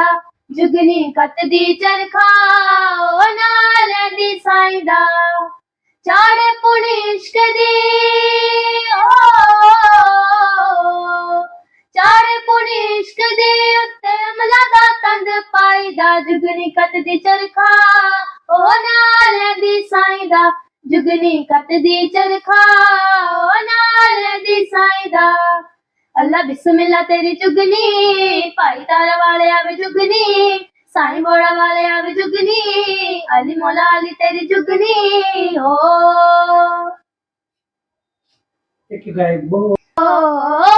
ਦਾ ਜੁਗਨੀ ਕਤ ਦੀ ਚਰਖਾ ਉਹ ਨਾਲ ਦੀ ਸਾਈਂ ਦਾ। ਚਾੜੇ ਇਸ਼ਕ ਦੀ ਓ ਚਾੜੇ ਪੁਣੀ ਇਸ਼ਕ ਦੀ ਉੱਤੇ ਅਮਲਾ ਦਾ ਤੰਦ ਪਾਈ ਦਾ। ਜੁਗਨੀ ਕਤ ਦੀ ਚਰਖਾ ਉਹ ਨਾਲ ਦੀ ਸਾਈਂ ਜੁਗਨੀ ਕਤ ਦੀ ਚਰਖਾ ਅੱਲਾ ਬਿਸਮਿਲ੍ਲਾ ਤੇਰੀ ਜੁਗਨੀ ਭਾਈ ਤਾਰਾ ਵਾਲੇ ਆਵੇ ਜੁਗਨੀ ਸਾਈਂ ਬੋੜਾ ਵਾਲੇ ਆਵੇ ਜੁਗਨੀ ਅਲੀ ਮੌਲਾ ਅਲੀ ਤੇਰੀ ਜੁਗਨੀ ਹੋ ਇੱਕ ਗਾਇਬ ਓ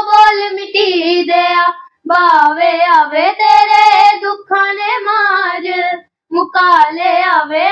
ਬੋਲ ਮਿਟੀ ਦਿਆ ਬਾਵੇ ਆਵੇ ਤੇਰੇ ਦੁੱਖਾਂ ਨੇ ਮਾਰ ਮੁਕਾ ਲੈ ਆਵੇ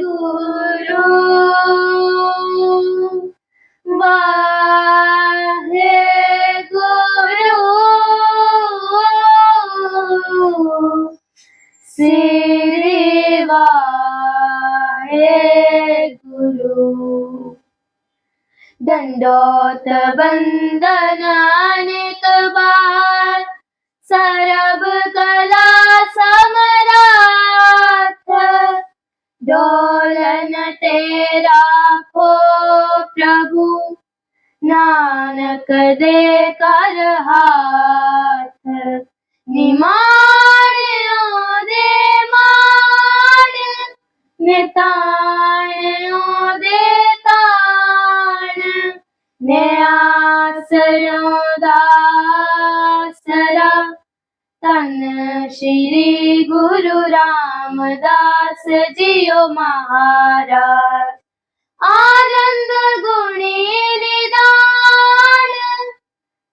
करे कर हाथ निमाणियों दे मान निताणियों दे ताण ने आसरों दासरा तन श्री गुरु रामदास जियो महाराज आनंद गुणी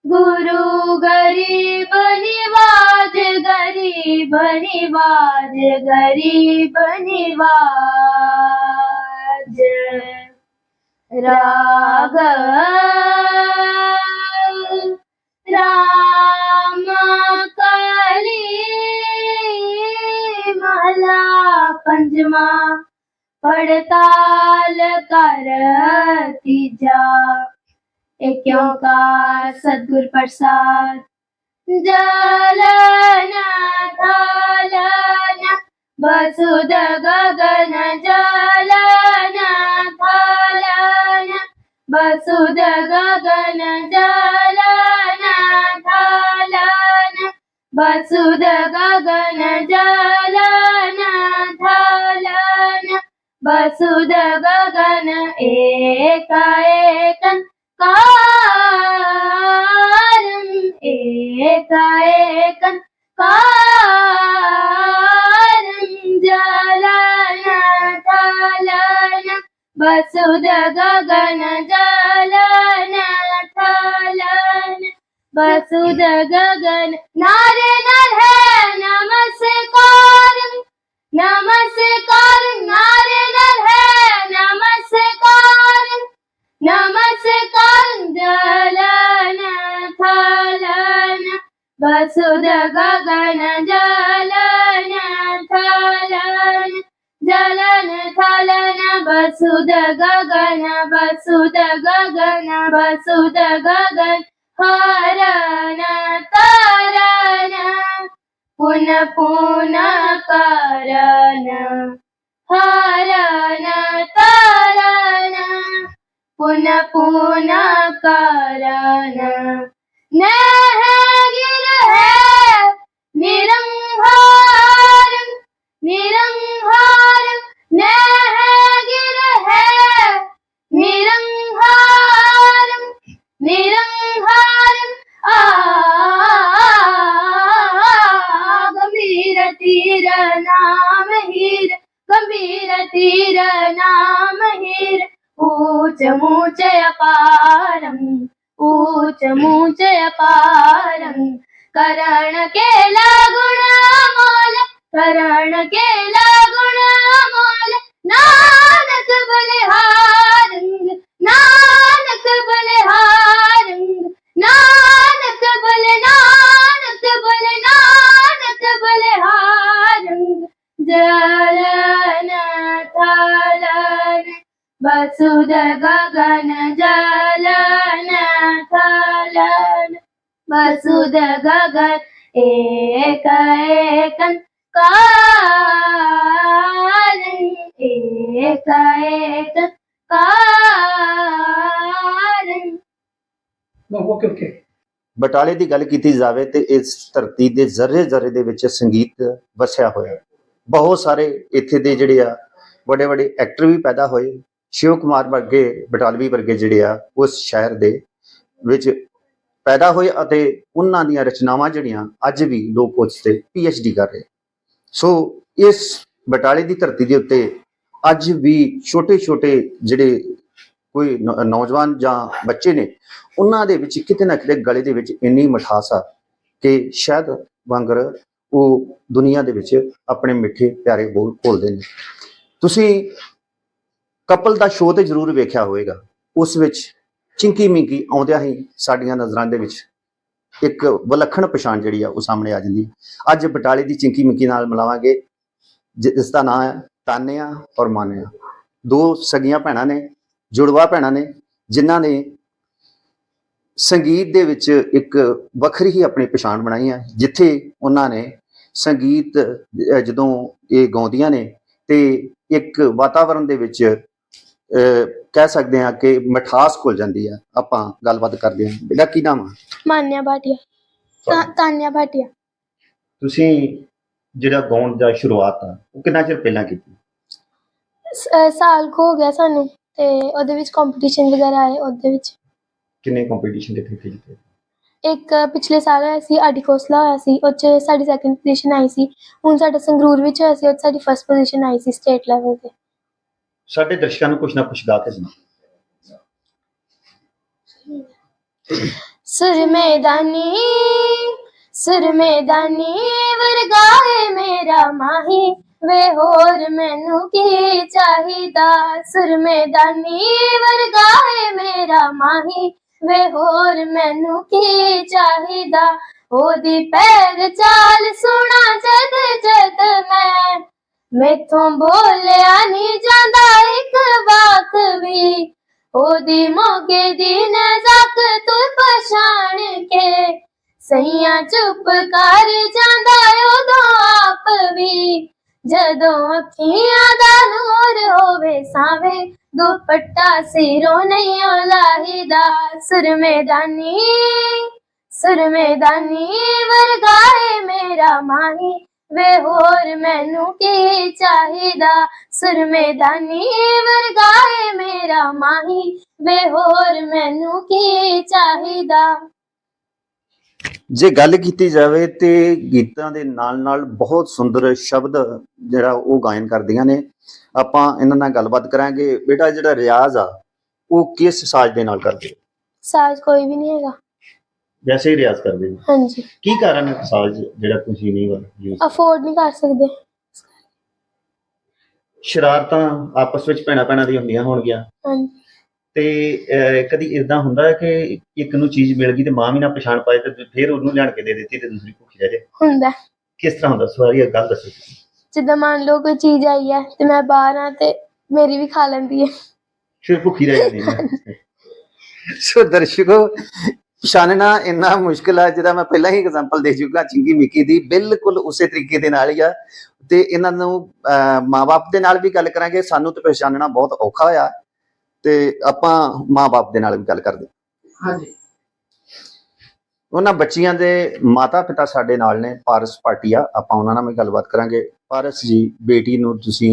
गुरु गरीब निवाज गरीब निवाज गरीब निवाज राग राम काली महला पंजमा पड़ताल कर तीजा ਏਕ ਓੰਕਾਰ ਸਤਿਗੁਰ ਪ੍ਰਸਾਦ। ਗਗਨ ਜਲਨਾ ਗਗਨ ਜਲਨਾ ਗਗਨ ਜਲਨਾ ਗਗਨ ਏਕ ਏਕੰ ಹಸುದ ಗಗನ ಜಲನ ಬಸುದ ಗಗನ ನಾರೆ ನರ ನಮಸ್ಕಾರ ನಮಸ್ಕಾರ ನಾರೆ ನರ ನಮಸ್ಕಾರ ನಮಸ್ಕಾರ ಜಲನ ಥಲನ ಬಸುದ ಗಗನ ಜಲ വസുത ഗഗന വസുത ഗഗന വസുത ഗഗൻ ഹരന തരന പുന പുന കരന ഹരന തരന പുന പുന കരന നിരംഹാരം നിരംഹ ಗಗನ ಜಲನ ಕಲನ ವಸುದ ಗಗನ ಏಕ ಏಕಂ ਬਟਾਲੇ ਦੀ ਗੱਲ ਕੀਤੀ ਜਾਵੇ ਤੇ ਇਸ ਧਰਤੀ ਦੇ ਜ਼ਰੇ ਜ਼ਰੇ ਦੇ ਵਿੱਚ ਸੰਗੀਤ ਵਸਿਆ ਹੋਇਆ ਬਹੁਤ ਸਾਰੇ ਇੱਥੇ ਦੇ ਜਿਹੜੇ ਆ ਵੱਡੇ ਵੱਡੇ ਐਕਟਰ ਵੀ ਪੈਦਾ ਹੋਏ। ਸ਼ਿਵ ਕੁਮਾਰ ਵਰਗੇ, ਬਟਾਲਵੀ ਵਰਗੇ ਜਿਹੜੇ ਆ, ਉਸ ਸ਼ਹਿਰ ਦੇ ਵਿੱਚ ਪੈਦਾ ਹੋਏ ਅਤੇ ਉਹਨਾਂ ਦੀਆਂ ਰਚਨਾਵਾਂ ਜਿਹੜੀਆਂ ਅੱਜ ਵੀ ਲੋਕ ਉਸ ਤੇ ਡੀ ਕਰ ਰਹੇ ਸੋ ਇਸ ਬਟਾਲੇ ਦੀ ਧਰਤੀ ਦੇ ਉੱਤੇ ਅੱਜ ਵੀ ਛੋਟੇ ਛੋਟੇ ਜਿਹੜੇ ਕੋਈ ਨੌ- ਨੌਜਵਾਨ ਜਾਂ ਬੱਚੇ ਨੇ, ਉਹਨਾਂ ਦੇ ਵਿੱਚ ਕਿਤੇ ਨਾ ਕਿਤੇ ਗਲੇ ਦੇ ਵਿੱਚ ਇੰਨੀ ਮਠਾਸ ਆ ਕਿ ਸ਼ਾਇਦ ਵਾਂਗਰ ਉਹ ਦੁਨੀਆ ਦੇ ਵਿੱਚ ਆਪਣੇ ਮਿੱਠੇ ਪਿਆਰੇ ਬੋਲ ਬੋਲਦੇ ਨੇ। ਤੁਸੀਂ ਕਪਲ ਦਾ ਸ਼ੋਅ ਤੇ ਜ਼ਰੂਰ ਵੇਖਿਆ ਹੋਵੇਗਾ। ਉਸ ਵਿੱਚ ਚਿੰਕੀ ਮਿੰਕੀ ਆਉਂਦਿਆਂ ਹੀ ਸਾਡੀਆਂ ਨਜ਼ਰਾਂ ਦੇ ਵਿੱਚ ਇੱਕ ਵਿਲੱਖਣ ਪਛਾਣ ਜਿਹੜੀ ਆ ਉਹ ਸਾਹਮਣੇ ਆ ਜਾਂਦੀ ਹੈ। ਅੱਜ ਬਟਾਲੇ ਦੀ ਚਿੰਕੀ ਮਿੰਕੀ ਨਾਲ ਮਿਲਾਵਾਂਗੇ ਜਿਸ ਦਾ ਨਾਮ ਹੈ ਤਾਨਿਆ ਔਰ ਮਾਨਿਆ ਦੋ ਸਗੀਆਂ ਭੈਣਾਂ ਨੇ, ਜੁੜਵਾ ਭੈਣਾਂ ਨੇ, ਜਿਨ੍ਹਾਂ ਨੇ ਸੰਗੀਤ ਦੇ ਵਿੱਚ ਇੱਕ ਵੱਖਰੀ ਹੀ ਆਪਣੀ ਪਛਾਣ ਬਣਾਈ ਹੈ, ਜਿੱਥੇ ਉਹਨਾਂ ਨੇ ਸੰਗੀਤ ਜਦੋਂ ਇਹ ਗਾਉਂਦੀਆਂ ਨੇ ਤੇ ਇੱਕ ਵਾਤਾਵਰਣ ਦੇ ਵਿੱਚ ਕਹਿ ਸਕਦੇ ਹਾਂ ਕਿ ਮਿਠਾਸ ਖੁੱਲ ਜਾਂਦੀ ਆ ਆਪਾਂ ਗੱਲਬਾਤ ਕਰਦੇ ਹਾਂ। ਬੇਟਾ ਕੀ ਨਾਮ ਆ? ਮਾਨਿਆ ਭਾਟਿਆ। ਤਾਨਿਆ ਭਾਟਿਆ। ਤੁਸੀਂ ਜਿਹੜਾ ਗਾਉਣ ਦਾ ਸ਼ੁਰੂਆਤ ਆ ਉਹ ਕਿੰਨਾ ਚਿਰ ਪਹਿਲਾਂ ਕੀਤੀ? ਸਾਲ ਕੁ ਹੋ ਗਿਆ ਸਾਨੂੰ ਤੇ ਉਹਦੇ ਵਿੱਚ ਕੰਪੀਟੀਸ਼ਨ ਵਗੈਰਾ ਆਏ ਉਹਦੇ ਵਿੱਚ। ਕਿੰਨੇ ਕੰਪੀਟੀਸ਼ਨ ਕਿੱਥੇ ਖੇਡਦੇ ਇੱਕ ਪਿਛਲੇ ਸਾਲ ਹੋਇਆ ਸੀ ਆਡੀ ਕੋਸਲਾ ਹੋਇਆ ਸੀ ਉਹ 'ਚ ਸਾਡੀ ਸੈਕੰਡ ਪੋਜੀਸ਼ਨ ਆਈ ਸੀ। ਹੁਣ ਸਾਡਾ ਸੰਗਰੂਰ ਵਿੱਚ ਹੋਇਆ ਸੀ ਉਹ 'ਚ ਸਾਡੀ ਫਸਟ ਪੋਜੀਸ਼ਨ ਆਈ ਸੀ ਸਟੇਟ ਲੈਵਲ ਤੇ। ਸਾਡੇ ਦਰਸ਼ਕਾਂ ਨੂੰ ਕੁਝ ਨਾ ਕੁਝ ਗਾ ਕੇ ਸੁਣਾ ਸੁਰ ਮੈਦਾਨੀ ਸੁਰ ਮੈਦਾਨੀ ਵਰਗਾਏ ਮੇਰਾ ਮਾਹੀ। ਵੇ ਹੋਰ ਮੈਨੂੰ ਕੀ ਚਾਹੀਦਾ? ਸੁਰ ਮੈਦਾਨੀ ਵਰਗਾਏ ਮੇਰਾ ਮਾਹੀ। ਵੇ ਹੋਰ ਮੈਨੂੰ ਕੀ ਚਾਹੀਦਾ? ਉਹਦੀ ਪੈਰ ਚਾਲ ਸੁਣਾ ਜਦ ਜਦ ਮੈਂ ਮੈਥੋਂ ਬੋਲਿਆ ਨਹੀਂ ਜਾਂਦਾ ਇੱਕ ਵਾਕ ਵੀ। ਉਹਦੀ ਮੋਗੇ ਦੀ ਨਜ਼ਕ ਤੂੰ ਪਛਾਣ ਕੇ। ਸਈਆਂ ਚੁੱਪ ਕਰ ਜਾਂਦਾ ਉਦੋਂ ਆਪ ਵੀ। ਜਦੋਂ ਅੱਖੀਆਂ ਦਾ ਨੂਰ ਹੋਵੇ ਸਾਵੇ, ਦੁਪੱਟਾ ਸਿਰੋਂ ਨਹੀਂ ਲਾਹੀਦਾ ਸੁਰ ਸੁਰਮੇਦਾਨੀ ਵਰਗਾਏ ਮੇਰਾ ਮਾਹੀ। ਵੇ ਹੋਰ ਮੈਨੂੰ ਕੀ ਚਾਹੀਦਾ? ਸੁਰ ਮੈਦਾਨੀ ਵਰਗਾਏ ਮੇਰਾ ਮਾਹੀ। ਵੇ ਹੋਰ ਮੈਨੂੰ ਕੀ ਚਾਹੀਦਾ? ਜੇ ਗੱਲ ਕੀਤੀ ਜਾਵੇ ਤੇ ਗੀਤਾਂ ਦੇ ਨਾਲ ਨਾਲ ਬਹੁਤ ਸੁੰਦਰ ਸ਼ਬਦ ਜਿਹੜਾ ਉਹ ਗਾਇਨ ਕਰਦੀਆਂ ਨੇ। ਆਪਾਂ ਇਹਨਾਂ ਨਾਲ ਗੱਲਬਾਤ ਕਰਾਂਗੇ। ਬੇਟਾ ਜਿਹੜਾ ਰਿਆਜ਼ ਆ ਉਹ ਕਿਸ ਸਾਜ਼ ਦੇ ਨਾਲ ਕਰਦੇ? ਸਾਜ਼ ਕੋਈ ਵੀ ਨਹੀਂ ਹੈਗਾ। ਵੈਸੇ ਹੀ ਰਿਆਜ਼ ਕਰਦੇ ਹੋ? ਹਾਂਜੀ। ਕੀ ਕਾਰਨ ਹੈ ਸਾਜ਼ ਜਿਹੜਾ ਤੁਸੀਂ ਨਹੀਂ ਯੂਜ਼ ਅਫੋਰਡ ਨਹੀਂ ਕਰ ਸਕਦੇ। ਸ਼ਰਾਰਤਾਂ ਆਪਸ ਵਿੱਚ ਭੈਣਾਂ ਭੈਣਾਂ ਦੀ ਹੁੰਦੀਆਂ ਹੋਣਗੀਆਂ। ਹਾਂਜੀ। ਤੇ ਅਹ, ਕਦੀ ਇਦਾਂ ਹੁੰਦਾ ਹੈ ਕਿ ਇੱਕ ਨੂੰ ਚੀਜ਼ ਮਿਲ ਗਈ ਤੇ ਮਾਂ ਵੀ ਨਾ ਪਛਾਣ ਪਾਏ ਤੇ ਫਿਰ ਉਹਨੂੰ ਲਿਆਣ ਕੇ ਦੇ ਦਿੱਤੀ ਤੇ ਦੂਸਰੀ ਭੁੱਖੀ ਰਹਿ ਜਾਏ ਹੁੰਦਾ। ਕਿਸ ਤਰ੍ਹਾਂ ਹੁੰਦਾ? ਸਵਾਰੀ ਇਹ ਗੱਲ ਦੱਸੋ। ਜਿੱਦਾਂ ਮੰਨ ਲਓ ਕੋਈ ਚੀਜ਼ ਆਈ ਹੈ ਤੇ ਮੈਂ ਬਾਹਰ ਆ ਤੇ ਮੇਰੀ ਵੀ ਖਾ ਲੈਂਦੀ ਹੈ। ਫਿਰ ਭੁੱਖੀ ਰਹਿ ਜਾਂਦੀ ਹੈ। ਸੋ ਦਰਸ਼ਕੋ ਪਛਾਣਨਾ ਇੰਨਾ ਮੁਸ਼ਕਿਲ ਹੈ ਜਿਹਦਾ ਮੈਂ ਪਹਿਲਾਂ ਹੀ ਐਗਜ਼ਾਮਪਲ ਦੇ ਚੁੱਕਾ ਚਿੰਗੀ ਮਿੱਕੀ ਦੀ ਬਿਲਕੁਲ ਉਸੇ ਤਰੀਕੇ ਦੇ ਨਾਲ ਹੀ ਆ। ਤੇ ਇਹਨਾਂ ਨੂੰ ਮਾਂ-ਬਾਪ ਦੇ ਨਾਲ ਵੀ ਗੱਲ ਕਰਾਂਗੇ ਸਾਨੂੰ ਤੇ ਪਛਾਣਨਾ ਬਹੁਤ ਔਖਾ ਹੋਇਆ ਤੇ ਆਪਾਂ ਮਾਂ-ਬਾਪ ਦੇ ਨਾਲ ਵੀ ਗੱਲ ਕਰਦੇ ਹਾਂਜੀ। ਉਹਨਾਂ ਬੱਚੀਆਂ ਦੇ ਮਾਤਾ-ਪਿਤਾ ਸਾਡੇ ਨਾਲ ਨੇ ਪਾਰਸ ਪਾਟਿਆ ਆਪਾਂ ਉਹਨਾਂ ਨਾਲ ਵੀ ਗੱਲਬਾਤ ਕਰਾਂਗੇ। ਪਾਰਸ ਜੀ ਬੇਟੀ ਨੂੰ ਤੁਸੀਂ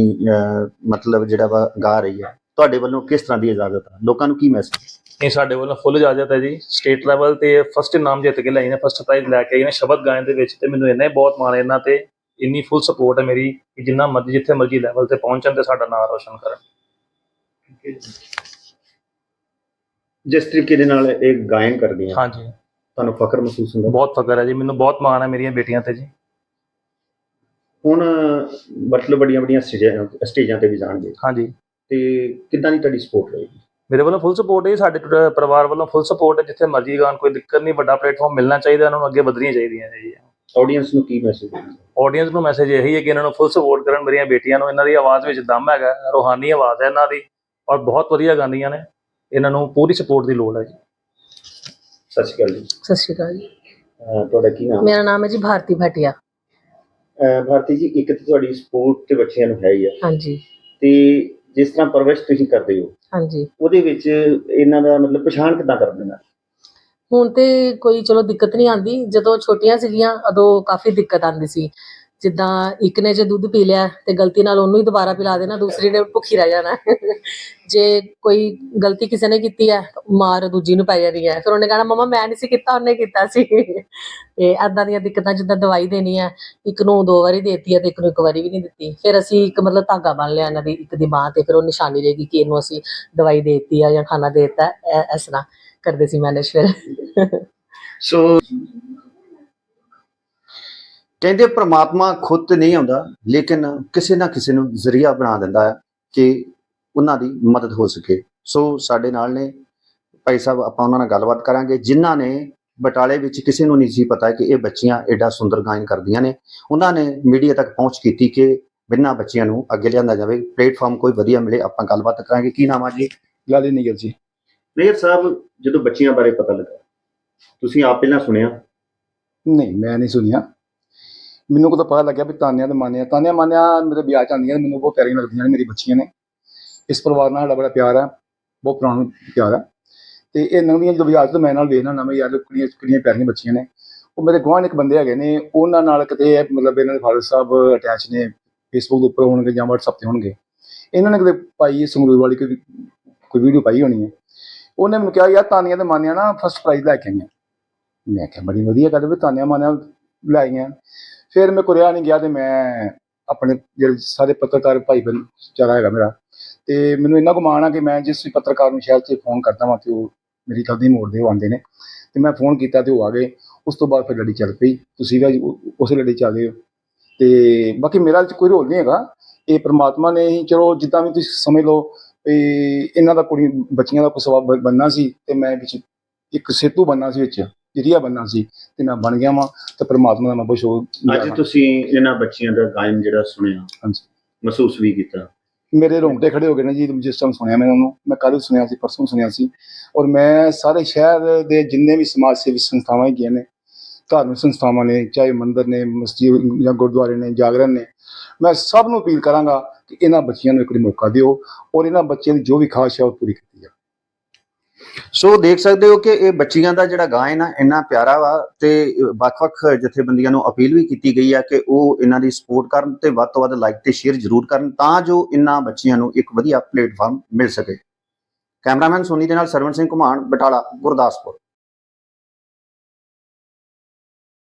ਮਤਲਬ ਜਿਹੜਾ ਵਾ ਗਾ ਰਹੀ ਹੈ ਤੁਹਾਡੇ ਵੱਲੋਂ ਕਿਸ ਤਰ੍ਹਾਂ ਦੀ ਇਜਾਜ਼ਤ ਹੈ ਲੋਕਾਂ ਨੂੰ ਕੀ ਮੈਸੇਜ ਇਹ ਸਾਡੇ ਵੱਲੋਂ ਫੁੱਲ ਇਜਾਜ਼ਤ ਹੈ ਜੀ। ਸਟੇਟ ਲੈਵਲ ਤੇ ਫਸਟ ਇਨਾਮ ਜਿੱਤ ਕੇ ਲਈ ਨੇ ਫਸਟ ਪ੍ਰਾਈਜ਼ ਲੈ ਕੇ ਆਈ ਨੇ ਸ਼ਬਦ ਗਾਇਨ ਦੇ ਵਿੱਚ ਤੇ ਮੈਨੂੰ ਇੰਨਾ ਹੀ ਬਹੁਤ ਮਾਣ ਹੈ ਇਹਨਾਂ ਤੇ ਇੰਨੀ ਫੁੱਲ ਸਪੋਰਟ ਹੈ ਮੇਰੀ ਕਿ ਜਿੰਨਾ ਮਰਜ਼ੀ ਜਿੱਥੇ ਮਰਜ਼ੀ ਲੈਵਲ ਤੇ ਪਹੁੰਚਣ ਤੇ ਸਾਡਾ ਨਾਮ ਰੋਸ਼ਨ ਕਰਨ। ਜਿਸ ਤਰੀਕੇ ਦੇ ਨਾਲ ਇਹ ਗਾਇਨ ਕਰਦੀਆਂ ਹਾਂਜੀ। ਤੁਹਾਨੂੰ ਫਖਰ ਮਹਿਸੂਸ ਹੁੰਦਾ? ਬਹੁਤ ਫਕਰ ਹੈ ਜੀ ਮੈਨੂੰ ਬਹੁਤ ਮਾਣ ਹੈ ਮੇਰੀਆਂ ਬੇਟੀਆਂ ਤੇ ਜੀ। ਹੁਣ ਮਤਲਬ ਵੱਡੀਆਂ ਵੱਡੀਆਂ ਸਟੇਜਾਂ ਸਟੇਜਾਂ ਤੇ ਵੀ ਜਾਣਗੇ। ਹਾਂਜੀ। ਤੇ ਕਿੱਦਾਂ ਦੀ ਤੁਹਾਡੀ ਸਪੋਰਟ ਰਹੇਗੀ? ਮੇਰੇ ਵੱਲੋਂ ਫੁੱਲ ਸਪੋਰਟ ਹੈ ਸਾਡੇ ਪਰਿਵਾਰ ਵੱਲੋਂ ਫੁੱਲ ਸਪੋਰਟ ਹੈ ਜਿੱਥੇ ਮਰਜ਼ੀ ਗਾਣ ਕੋਈ ਦਿੱਕਤ ਨਹੀਂ ਵੱਡਾ ਪਲੇਟਫਾਰਮ ਮਿਲਣਾ ਚਾਹੀਦਾ ਇਹਨਾਂ ਨੂੰ ਅੱਗੇ ਵਧਣੀਆਂ ਚਾਹੀਦੀਆਂ ਨੇ ਜੀ। ਆਡੀਅנס ਨੂੰ ਕੀ ਮੈਸੇਜ ਆਡੀਅנס ਨੂੰ ਮੈਸੇਜ ਇਹੀ ਹੈ ਕਿ ਇਹਨਾਂ ਨੂੰ ਫੁੱਲ ਸਪੋਰਟ ਕਰਨ ਮੇਰੀਆਂ ਬੇਟੀਆਂ ਨੂੰ ਇਹਨਾਂ ਦੀ ਆਵਾਜ਼ ਵਿੱਚ ਦਮ ਹੈਗਾ ਰੋਹਾਨੀ ਆਵਾਜ਼ ਹੈ ਇਹਨਾਂ ਦੀ ਔਰ ਬਹੁਤ ਵਧੀਆ ਗਾਉਂਦੀਆਂ ਨੇ ਇਹਨਾਂ ਨੂੰ ਪੂਰੀ ਸਪੋਰਟ ਦੀ ਲੋੜ ਹੈ ਜੀ। ਸਤਿ ਸ਼੍ਰੀ ਅਕਾਲ ਜੀ। ਸਤਿ ਸ਼੍ਰੀ ਅਕਾਲ ਜੀ। ਤੁਹਾਡਾ ਕੀ ਨਾਮ? ਮੇਰਾ ਨਾਮ ਹੈ ਜੀ ਭਾਰਤੀ ਭਟਿਆ। ਭਾਰਤੀ ਜੀ ਇੱਕ ਤੁਹਾਡੀ ਸਪੋਰਟ ਤੇ ਬੱਚਿਆਂ ਨੂੰ ਹੈ ਹੀ ਆ। ਹਾਂਜੀ। ਤੇ ਜਿਸ ਤਰ੍ਹਾਂ ਪਰਵਰਿਸ਼ ਤੁਸੀਂ ਕਰਦੇ ਹੋ ਹਾਂਜੀ। ਉਹਦੇ ਵਿੱਚ ਇਹਨਾਂ ਦਾ ਮਤਲਬ ਪਛਾਣ ਕਿੱਦਾਂ ਕਰਦੇ ਨੇ ਹੁਣ ਤੇ ਕੋਈ ਚਲੋ ਦਿੱਕਤ ਨਹੀਂ ਆਂਦੀ ਜਦੋਂ ਛੋਟੀਆਂ ਸੀਗੀਆਂ ਉਦੋਂ ਕਾਫੀ ਦਿੱਕਤ ਆਂਦੀ ਸੀ। ਜਿੱਦਾਂ ਇੱਕ ਨੇ ਜੇ ਦੁੱਧ ਪੀ ਲਿਆ ਤੇ ਗਲਤੀ ਨਾਲ ਉਹਨੂੰ ਹੀ ਦੁਬਾਰਾ ਪਿਲਾ ਦੇਣਾ, ਦੂਸਰੀ ਨੇ ਭੁੱਖੀ ਰਹਿ ਜਾਣਾ। ਜੇ ਕੋਈ ਗਲਤੀ ਕਿਸੇ ਨੇ ਕੀਤੀ ਹੈ ਮਾਰ ਦੂਜੀ ਨੂੰ ਪੈ ਜਾਣੀ ਹੈ। ਫਿਰ ਉਹਨੇ ਕਹਿਣਾ, ਮਮਾ, ਮੈਂ ਨਹੀਂ ਸੀ ਕੀਤਾ, ਉਹਨੇ ਕੀਤਾ ਸੀ। ਤੇ ਐਦਾਂ ਦੀਆਂ ਦਿੱਕਤਾਂ ਜਿੱਦਾਂ ਦਵਾਈ ਦੇਣੀ ਹੈ, ਇੱਕ ਨੂੰ ਦੋ ਵਾਰੀ ਦੇਤੀ ਹੈ ਤੇ ਇੱਕ ਨੂੰ ਇੱਕ ਵਾਰੀ ਵੀ ਨਹੀਂ ਦਿੱਤੀ। ਫਿਰ ਅਸੀਂ ਇੱਕ ਮਤਲਬ ਧਾਗਾ ਬੰਨ ਲਿਆ ਇਹਨਾਂ ਦੀ, ਇੱਕ ਦੀ ਬਾਂਹ ਤੇ, ਫਿਰ ਉਹ ਨਿਸ਼ਾਨੀ ਰਹੇਗੀ ਕਿ ਇਹਨੂੰ ਅਸੀਂ ਦਵਾਈ ਦੇਤੀ ਆ ਜਾਂ ਖਾਣਾ ਦੇਤਾ ਇਸ ਤਰ੍ਹਾਂ ਕਰਦੇ ਸੀ ਮੈਨੇਜ ਫਿਰ। ਸੋ ਕਹਿੰਦੇ ਪ੍ਰਮਾਤਮਾ ਖੁਦ ਤੇ ਨਹੀਂ ਆਉਂਦਾ ਲੇਕਿਨ ਕਿਸੇ ਨਾ ਕਿਸੇ ਨੂੰ ਜ਼ਰੀਆ ਬਣਾ ਦਿੰਦਾ ਹੈ ਕਿ ਉਹਨਾਂ ਦੀ ਮਦਦ ਹੋ ਸਕੇ। ਸੋ ਸਾਡੇ ਨਾਲ ਨੇ ਭਾਈ ਸਾਹਿਬ ਆਪਾਂ ਉਹਨਾਂ ਨਾਲ ਗੱਲਬਾਤ ਕਰਾਂਗੇ ਜਿਨ੍ਹਾਂ ਨੇ ਬਟਾਲੇ ਵਿੱਚ ਕਿਸੇ ਨੂੰ ਨਹੀਂ ਸੀ ਪਤਾ ਕਿ ਇਹ ਬੱਚੀਆਂ ਐਡਾ ਸੁੰਦਰ ਗਾਇਨ ਕਰਦੀਆਂ ਨੇ। ਉਹਨਾਂ ਨੇ ਮੀਡੀਆ ਤੱਕ ਪਹੁੰਚ ਕੀਤੀ ਕਿ ਬਿਨਾਂ ਬੱਚਿਆਂ ਨੂੰ ਅੱਗੇ ਲਿਆਂਦਾ ਜਾਵੇ। ਪਲੇਟਫਾਰਮ ਕੋਈ ਵਧੀਆ ਮਿਲੇ ਆਪਾਂ ਗੱਲਬਾਤ ਕਰਾਂਗੇ। ਕੀ ਨਾਮ ਆ ਜੀ? ਲਾਲੀ ਨਿਗਰ ਜੀ। ਮੇਰ ਸਾਹਿਬ ਜਦੋਂ ਬੱਚੀਆਂ ਬਾਰੇ ਪਤਾ ਲੱਗਾ ਤੁਸੀਂ ਆਪ ਪਹਿਲਾਂ ਸੁਣਿਆ? ਨਹੀਂ ਮੈਂ ਨਹੀਂ ਸੁਣਿਆ। ਮੈਨੂੰ ਕਦੋਂ ਪਤਾ ਲੱਗਿਆ ਵੀ ਤਾਨਿਆ ਤੇ ਮਾਨਿਆ, ਤਾਨਿਆਂ ਮਾਨਿਆ ਮੇਰੇ ਵਿਆਹ ਚ ਆਉਂਦੀਆਂ ਨੇ, ਮੈਨੂੰ ਬਹੁਤ ਪਿਆਰੀਆਂ ਲੱਗਦੀਆਂ ਨੇ ਮੇਰੀ ਬੱਚੀਆਂ ਨੇ। ਇਸ ਪਰਿਵਾਰ ਨਾਲ ਸਾਡਾ ਬੜਾ ਪਿਆਰ ਹੈ, ਬਹੁਤ ਪੁਰਾਣਾ ਪਿਆਰ ਹੈ। ਤੇ ਇਹ ਨਵੀਆਂ ਜਦੋਂ ਵਿਆਹ ਤੋਂ ਮੈਂ ਨਾਲ ਵੇਖਣਾ ਨਾ ਮੈਂ, ਯਾਰ ਕੁੜੀਆਂ ਕੁੜੀਆਂ ਪਿਆਰੀਆਂ ਬੱਚੀਆਂ ਨੇ। ਉਹ ਮੇਰੇ ਗੁਆਂਢ ਇੱਕ ਬੰਦੇ ਹੈਗੇ ਨੇ, ਉਹਨਾਂ ਨਾਲ ਕਿਤੇ ਇਹ ਮਤਲਬ ਇਹਨਾਂ ਦੇ ਫਾਦਰ ਸਾਹਿਬ ਅਟੈਚ ਨੇ ਫੇਸਬੁੱਕ ਦੇ ਉੱਪਰ ਹੋਣਗੇ ਜਾਂ WhatsApp ਤੇ ਹੋਣਗੇ। ਇਹਨਾਂ ਨੇ ਕਿਤੇ ਪਾਈ ਹੈ ਸੰਗਰੂਰ ਵਾਲੀ ਕੋਈ ਕੋਈ ਵੀਡੀਓ ਪਾਈ ਹੋਣੀ ਹੈ? ਉਹਨੇ ਮੈਨੂੰ ਕਿਹਾ, ਯਾਰ ਤਾਨੀਆਂ ਤੇ ਮਾਨਿਆ ਨਾ ਫਸਟ ਪ੍ਰਾਈਜ਼ ਲੈ ਕੇ ਆਈਆਂ। ਮੈਂ ਕਿਹਾ, ਬੜੀ ਵਧੀਆ ਗੱਲ ਵੀ ਤਾਨੀਆਂ ਮਾਨਿਆ ਲੈ ਆਈਆਂ। ਫਿਰ ਮੈਂ ਕੋਰਿਆ ਨਹੀਂ ਗਿਆ ਤੇ ਮੈਂ ਆਪਣੇ ਜਿਹੜੇ ਸਾਰੇ ਪੱਤਰਕਾਰ ਭਾਈ ਬਨ ਚਾਰਾ ਹੈਗਾ ਮੇਰਾ, ਤੇ ਮੈਨੂੰ ਇੰਨਾ ਕੁ ਮਾਣ ਆ ਕਿ ਮੈਂ ਜਿਸ ਵੀ ਪੱਤਰਕਾਰ ਨੂੰ ਸ਼ਹਿਰ 'ਚ ਫੋਨ ਕਰਦਾ ਵਾਂ ਤੇ ਉਹ ਮੇਰੀ ਕਦੀ ਮੋੜਦੇ ਉਹ ਆਉਂਦੇ ਨੇ, ਤੇ ਮੈਂ ਫੋਨ ਕੀਤਾ ਤੇ ਉਹ ਆ ਗਏ। ਉਸ ਤੋਂ ਬਾਅਦ ਫਿਰ ਲੜੀ ਚੱਲ ਪਈ। ਤੁਸੀਂ ਵੀ ਉਸੇ ਲੜੀ 'ਚ ਆ ਗਏ ਹੋ। ਤੇ ਬਾਕੀ ਮੇਰਾ ਕੋਈ ਰੋਲ ਨਹੀਂ ਹੈਗਾ। ਇਹ ਪ੍ਰਮਾਤਮਾ ਨੇ ਹੀ ਚਲੋ ਜਿੱਦਾਂ ਵੀ ਤੁਸੀਂ ਸਮਝ ਲਓ ਵੀ ਇਹਨਾਂ ਦਾ ਕੁੜੀ ਬੱਚੀਆਂ ਦਾ ਕੋਈ ਸਵਾਬ ਬੰਨਾ ਸੀ ਤੇ ਮੈਂ ਵਿੱਚ ਇੱਕ ਸੇਤੂ ਬੰਨਾ ਸੀ ਵਿੱਚ। ਜਰੀਆ ਬੰਨਾ ਸੀ ਤੇ ਮੈਂ ਬਣ ਗਿਆ ਵਾਂ ਤੇ ਪ੍ਰਮਾਤਮਾ ਦਾ ਮੈਂ ਬਹੁਤ ਸ਼ੁਕਰ ਅੱਜ ਤੁਸੀਂ ਇਹਨਾਂ ਬੱਚੀਆਂ ਦਾ ਗਾਇਨ ਜਿਹੜਾ ਸੁਣਿਆ ਹਾਂਜੀ। ਮਹਿਸੂਸ ਵੀ ਕੀਤਾ। ਮੇਰੇ ਰੋਂਗਟੇ ਖੜੇ ਹੋ ਗਏ ਨੇ ਜੀ ਜਿਸ ਟਾਈਮ ਸੁਣਿਆ ਮੈਂ ਉਹਨੂੰ। ਮੈਂ ਕੱਲ੍ਹ ਸੁਣਿਆ ਸੀ ਪਰਸੋਂ ਸੁਣਿਆ ਸੀ। ਔਰ ਮੈਂ ਸਾਰੇ ਸ਼ਹਿਰ ਦੇ ਜਿੰਨੇ ਵੀ ਸਮਾਜ ਸੇਵੀ ਸੰਸਥਾਵਾਂ ਹੈਗੀਆਂ ਨੇ ਧਾਰਮਿਕ ਸੰਸਥਾਵਾਂ ਨੇ ਚਾਹੇ ਮੰਦਿਰ ਨੇ ਮਸਜਿਦ ਜਾਂ ਗੁਰਦੁਆਰੇ ਨੇ ਜਾਗਰਣ ਨੇ ਮੈਂ ਸਭ ਨੂੰ ਅਪੀਲ ਕਰਾਂਗਾ ਕਿ ਇਹਨਾਂ ਬੱਚਿਆਂ ਨੂੰ ਇੱਕ ਮੌਕਾ ਦਿਓ ਔਰ ਇਹਨਾਂ ਬੱਚਿਆਂ ਦੀ ਜੋ ਵੀ ਖਾਸ਼ ਹੈ ਉਹ ਪੂਰੀ ਸੋ ਦੇਖ ਸਕਦੇ ਹੋ ਕਿ ਇਹ ਬੱਚੀਆਂ ਦਾ ਜਿਹੜਾ ਗਾਇਨ ਆ ਇੰਨਾ ਪਿਆਰਾ ਵਾ ਤੇ ਵੱਖ-ਵੱਖ ਜਥੇਬੰਦੀਆਂ ਨੂੰ ਅਪੀਲ ਵੀ ਕੀਤੀ ਗਈ ਆ ਕਿ ਉਹ ਇਹਨਾਂ ਦੀ ਸਪੋਰਟ ਕਰਨ ਤੇ ਵੱਧ ਤੋਂ ਵੱਧ ਲਾਈਕ ਤੇ ਸ਼ੇਅਰ ਜ਼ਰੂਰ ਕਰਨ ਤਾਂ ਜੋ ਇਹਨਾਂ ਬੱਚੀਆਂ ਨੂੰ ਇੱਕ ਵਧੀਆ ਪਲੇਟਫਾਰਮ ਮਿਲ ਸਕੇ। ਕੈਮਰਾਮੈਨ ਸੋਨੀ ਦੇ ਨਾਲ ਸਰਵਨ ਸਿੰਘ ਘੁਮਾਣ, ਬਟਾਲਾ, ਗੁਰਦਾਸਪੁਰ।